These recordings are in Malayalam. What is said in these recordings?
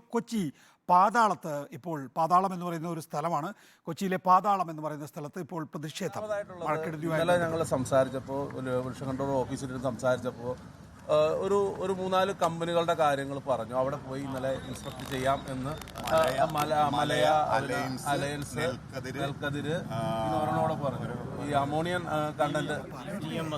കൊച്ചി പാതാളത്ത് ഇപ്പോൾ പാതാളം എന്ന് പറയുന്ന ഒരു സ്ഥലമാണ്. കൊച്ചിയിലെ പാതാളം എന്ന് പറയുന്ന സ്ഥലത്ത് ഇപ്പോൾ പ്രതിഷേധം. ഇന്നലെ ഞങ്ങൾ സംസാരിച്ചപ്പോൾ വൃക്ഷ കണ്ട്രോൾ കൺട്രോൾ ഓഫീസിൽ സംസാരിച്ചപ്പോൾ ഒരു ഒരു മൂന്നാൽ കമ്പനികളുടെ കാര്യങ്ങൾ പറഞ്ഞു. അവിടെ പോയി ഇന്നലെ ഇൻസ്പെക്ട് ചെയ്യാം എന്ന് മലയ അലയൻസ് നെൽക്കതിര് ഇവരോട് പറഞ്ഞു ഈ ammonium content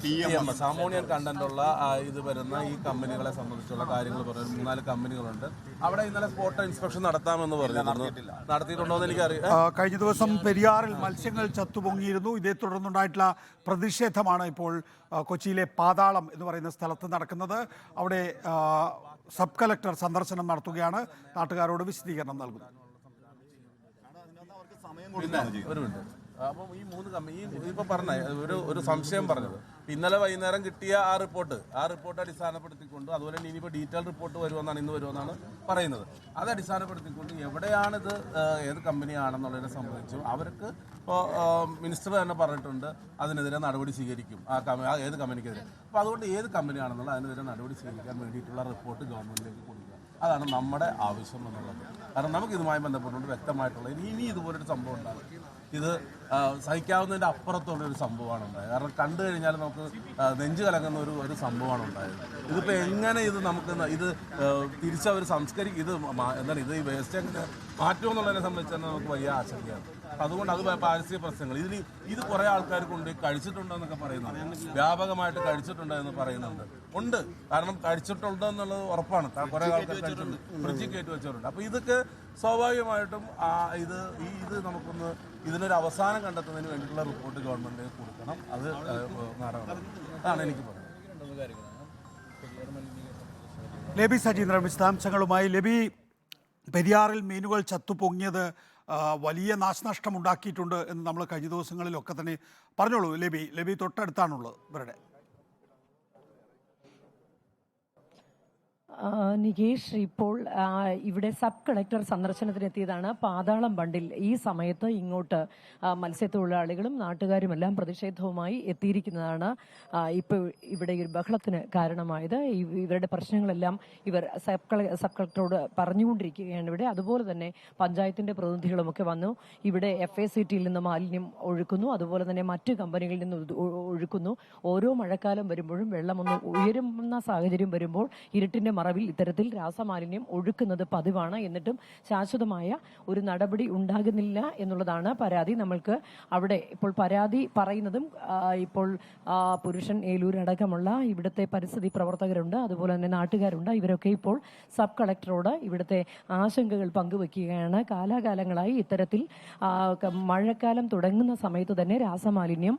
T M S. അമോണിയൻ കണ്ടന്റുള്ള ഇത് വരുന്ന ഈ കമ്പനികളെ സംബന്ധിച്ചുള്ള കാര്യങ്ങൾ പറഞ്ഞു. മൂന്നാൽ കമ്പനികളുണ്ട്. അവിടെ ഇന്നലെ സ്പോട്ട് ഇൻസ്പെക്ഷൻ നടത്താമെന്ന് പറഞ്ഞു. നടത്തിയിട്ടുണ്ടോ എന്ന് എനിക്കറിയാം. കഴിഞ്ഞ ദിവസം പെരിയാറിൽ മത്സ്യങ്ങൾ ചത്തുപൊങ്ങിയിരുന്നു. ഇതേ തുടർന്നുണ്ടായിട്ടുള്ള പ്രതിഷേധമാണ് ഇപ്പോൾ കൊച്ചിയിലെ പാതാളം എന്ന് പറയുന്ന സ്ഥലത്ത് നടക്കുന്നത്. അവിടെ സബ് കലക്ടർ സന്ദർശനം നടത്തുകയാണ്. നാട്ടുകാരോട് വിശദീകരണം നൽകുന്നു. ഒരു മിനിറ്റ്. അപ്പം ഈ മൂന്ന് കമ്പനി ഇപ്പൊ പറഞ്ഞ ഒരു ഒരു സംശയം പറഞ്ഞത്. ഇന്നലെ വൈകുന്നേരം കിട്ടിയ ആ റിപ്പോർട്ട് ആ റിപ്പോർട്ട് അടിസ്ഥാനപ്പെടുത്തിക്കൊണ്ട് അതുപോലെ തന്നെ ഇനിയിപ്പോൾ ഡീറ്റെയിൽ റിപ്പോർട്ട് വരുമെന്നാണ് ഇന്ന് വരുമെന്നാണ് പറയുന്നത്. അത് അടിസ്ഥാനപ്പെടുത്തിക്കൊണ്ട് എവിടെയാണിത് ഏത് കമ്പനിയാണെന്നുള്ളതിനെ സംബന്ധിച്ചു അവർക്ക് ഇപ്പോൾ മിനിസ്റ്റർ തന്നെ പറഞ്ഞിട്ടുണ്ട് അതിനെതിരെ നടപടി സ്വീകരിക്കും. ആ കമ്പനി ഏത് കമ്പനിക്കെതിരെ. അപ്പോൾ അതുകൊണ്ട് ഏത് കമ്പനിയാണെന്നുള്ള അതിനെതിരെ നടപടി സ്വീകരിക്കാൻ വേണ്ടിയിട്ടുള്ള റിപ്പോർട്ട് ഗവൺമെന്റിലേക്ക് കൊടുക്കുക. അതാണ് നമ്മുടെ ആവശ്യം എന്നുള്ളത്. കാരണം നമുക്ക് ഇതുമായി ബന്ധപ്പെട്ടുകൊണ്ട് വ്യക്തമായിട്ടുള്ള ഇനി ഇതുപോലൊരു സംഭവം ഉണ്ടാകും ഇത് സഹിക്കാവുന്നതിന്റെ അപ്പുറത്തുള്ള ഒരു സംഭവമാണ് ഉണ്ടായത്. കാരണം കണ്ടു കഴിഞ്ഞാൽ നമുക്ക് നെഞ്ചു കലങ്ങുന്ന ഒരു ഒരു സംഭവമാണ് ഉണ്ടായത്. ഇതിപ്പോൾ എങ്ങനെ ഇത് നമുക്ക് ഇത് തിരിച്ചവർ സംസ്കരിക്കും ഇത് എന്താണ് ഇത് ഈ വേസ്റ്റ് എങ്ങനെ മാറ്റുമെന്നുള്ളതിനെ സംബന്ധിച്ച് തന്നെ നമുക്ക് വലിയ ആശങ്കയാണ്. അതുകൊണ്ട് അത് പാരിസ്ഥിതിക പ്രശ്നങ്ങൾ. ഇതിൽ ഇത് കുറേ ആൾക്കാർ കൊണ്ട് കഴിച്ചിട്ടുണ്ടെന്നൊക്കെ പറയുന്നുണ്ട്. വ്യാപകമായിട്ട് കഴിച്ചിട്ടുണ്ട് എന്ന് പറയുന്നുണ്ട്. ഉണ്ട്. കാരണം കഴിച്ചിട്ടുണ്ടോ എന്നുള്ളത് ഉറപ്പാണ്. കുറേ ആൾക്കാർ കഴിച്ചിട്ടുണ്ട്. ഫ്രിഡ്ജിൽ കയറ്റി വെച്ചിട്ടുണ്ട്. അപ്പോൾ ഇതൊക്കെ സ്വാഭാവികമായിട്ടും ഇത് ഈ ഇത് നമുക്കൊന്ന് ഇതിനൊരു അവസാനം കണ്ടെത്തുന്നതിന് വേണ്ടിയിട്ടുള്ള റിപ്പോർട്ട് ഗവൺമെന്റിന് കൊടുക്കണം. അത് അതാണ് എനിക്ക് ലബി സജീന്ദ്രൻ വിശദാംശങ്ങളുമായി. ലബി പെരിയാറിൽ മീനുകൾ ചത്തുപൊങ്ങിയത് വലിയ നാശനഷ്ടം ഉണ്ടാക്കിയിട്ടുണ്ട് എന്ന് നമ്മൾ കഴിഞ്ഞ ദിവസങ്ങളിലൊക്കെ തന്നെ പറഞ്ഞോളൂ. ലബി ലബി തൊട്ടടുത്താണുള്ളത്. ഇവരുടെ നികേഷ് ഇപ്പോൾ ഇവിടെ സബ് കളക്ടർ സന്ദർശനത്തിനെത്തിയതാണ് പാതാളം ബണ്ടിൽ. ഈ സമയത്ത് ഇങ്ങോട്ട് മത്സ്യത്തൊഴിലാളികളും നാട്ടുകാരുമെല്ലാം പ്രതിഷേധവുമായി എത്തിയിരിക്കുന്നതാണ് ഇപ്പോൾ ഇവിടെ ഒരു ബഹളത്തിന് കാരണമായത്. ഇവരുടെ പ്രശ്നങ്ങളെല്ലാം ഇവർ സബ് സബ് കളക്ടറോട് പറഞ്ഞുകൊണ്ടിരിക്കുകയാണ് ഇവിടെ. അതുപോലെ തന്നെ പഞ്ചായത്തിന്റെ പ്രതിനിധികളുമൊക്കെ വന്നു. ഇവിടെ എഫ് എ സി ടിയിൽ നിന്ന് മാലിന്യം ഒഴുക്കുന്നു. അതുപോലെ തന്നെ മറ്റ് കമ്പനികളിൽ നിന്ന് ഒഴുക്കുന്നു. ഓരോ മഴക്കാലം വരുമ്പോഴും വെള്ളമൊന്ന് ഉയരുന്ന സാഹചര്യം വരുമ്പോൾ ഇരുട്ടിന്റെ മറവിൽ ഇത്തരത്തിൽ രാസമാലിന്യം ഒഴുക്കുന്നത് പതിവാണ് എന്നിട്ടും ശാശ്വതമായ ഒരു നടപടി ഉണ്ടാകുന്നില്ല എന്നുള്ളതാണ് പരാതി. നമ്മൾക്ക് അവിടെ ഇപ്പോൾ പരാതി പറയുന്നതും ഇപ്പോൾ പുരുഷൻ ഏലൂർ അടക്കമുള്ള ഇവിടുത്തെ പരിസ്ഥിതി പ്രവർത്തകരുണ്ട് അതുപോലെ തന്നെ നാട്ടുകാരുണ്ട്. ഇവരൊക്കെ ഇപ്പോൾ സബ് കളക്ടറോട് ഇവിടുത്തെ ആശങ്കകൾ പങ്കുവെക്കുകയാണ്. കാലാകാലങ്ങളായി ഇത്തരത്തിൽ മഴക്കാലം തുടങ്ങുന്ന സമയത്ത് തന്നെ രാസമാലിന്യം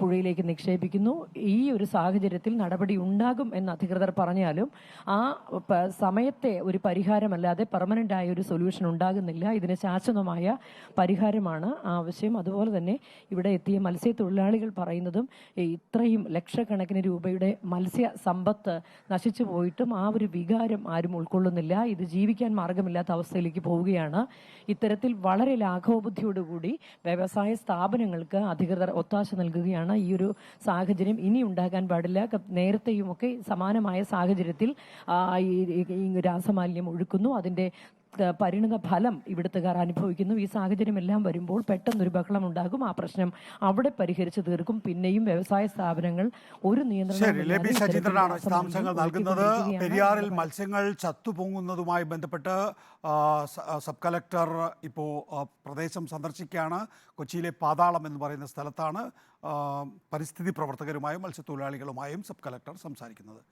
പുഴയിലേക്ക് നിക്ഷേപിക്കുന്നു. ഈ ഒരു സാഹചര്യത്തിൽ നടപടി ഉണ്ടാകും എന്ന് അധികൃതർ പറഞ്ഞാലും ആ സമയത്തെ ഒരു പരിഹാരമല്ലാതെ പെർമനന്റ് ആയ ഒരു സൊല്യൂഷൻ ഉണ്ടാകുന്നില്ല. ഇതിന് ശാശ്വതമായ പരിഹാരമാണ് ആവശ്യം. അതുപോലെ തന്നെ ഇവിടെ എത്തിയ മത്സ്യത്തൊഴിലാളികൾ പറയുന്നതും ഇത്രയും ലക്ഷക്കണക്കിന് രൂപയുടെ മത്സ്യ സമ്പത്ത് നശിച്ചു പോയിട്ടും ആ ഒരു വികാരം ആരും ഉൾക്കൊള്ളുന്നില്ല. ഇത് ജീവിക്കാൻ മാർഗമില്ലാത്ത അവസ്ഥയിലേക്ക് പോവുകയാണ്. ഇത്തരത്തിൽ വളരെ ലാഘവബുദ്ധിയോടുകൂടി വ്യവസായ സ്ഥാപനങ്ങൾക്ക് അധികൃതർ ഒത്താശ നൽകുകയാണ്. ഈ ഒരു സാഹചര്യം ഇനി ഉണ്ടാകാൻ പാടില്ല. നേരത്തെയുമൊക്കെ സമാനമായ സാഹചര്യത്തിൽ ഈ രാസമാലിന്യം ഒഴുക്കുന്നു. അതിന്റെ ത- പരിണിത ഫലം ഇവിടുത്തുകാർ അനുഭവിക്കുന്നു. ഈ സാഹചര്യം എല്ലാം വരുമ്പോൾ പെട്ടെന്നൊരു ബഹളം ഉണ്ടാകും ആ പ്രശ്നം അവിടെ പരിഹരിച്ചു തീർക്കും. പിന്നെയും വ്യവസായ സ്ഥാപനങ്ങൾ ഒരു നിയന്ത്രണം വിശദാംശങ്ങൾ നൽകുന്നത്. പെരിയാറിൽ മത്സ്യങ്ങൾ ചത്തുപൊങ്ങുന്നതുമായി ബന്ധപ്പെട്ട് സബ് കലക്ടർ ഇപ്പോൾ പ്രദേശം സന്ദർശിക്കുകയാണ്. കൊച്ചിയിലെ പാതാളം എന്ന് പറയുന്ന സ്ഥലത്താണ് പരിസ്ഥിതി പ്രവർത്തകരുമായും മത്സ്യത്തൊഴിലാളികളുമായും സബ് കലക്ടർ സംസാരിക്കുന്നത്.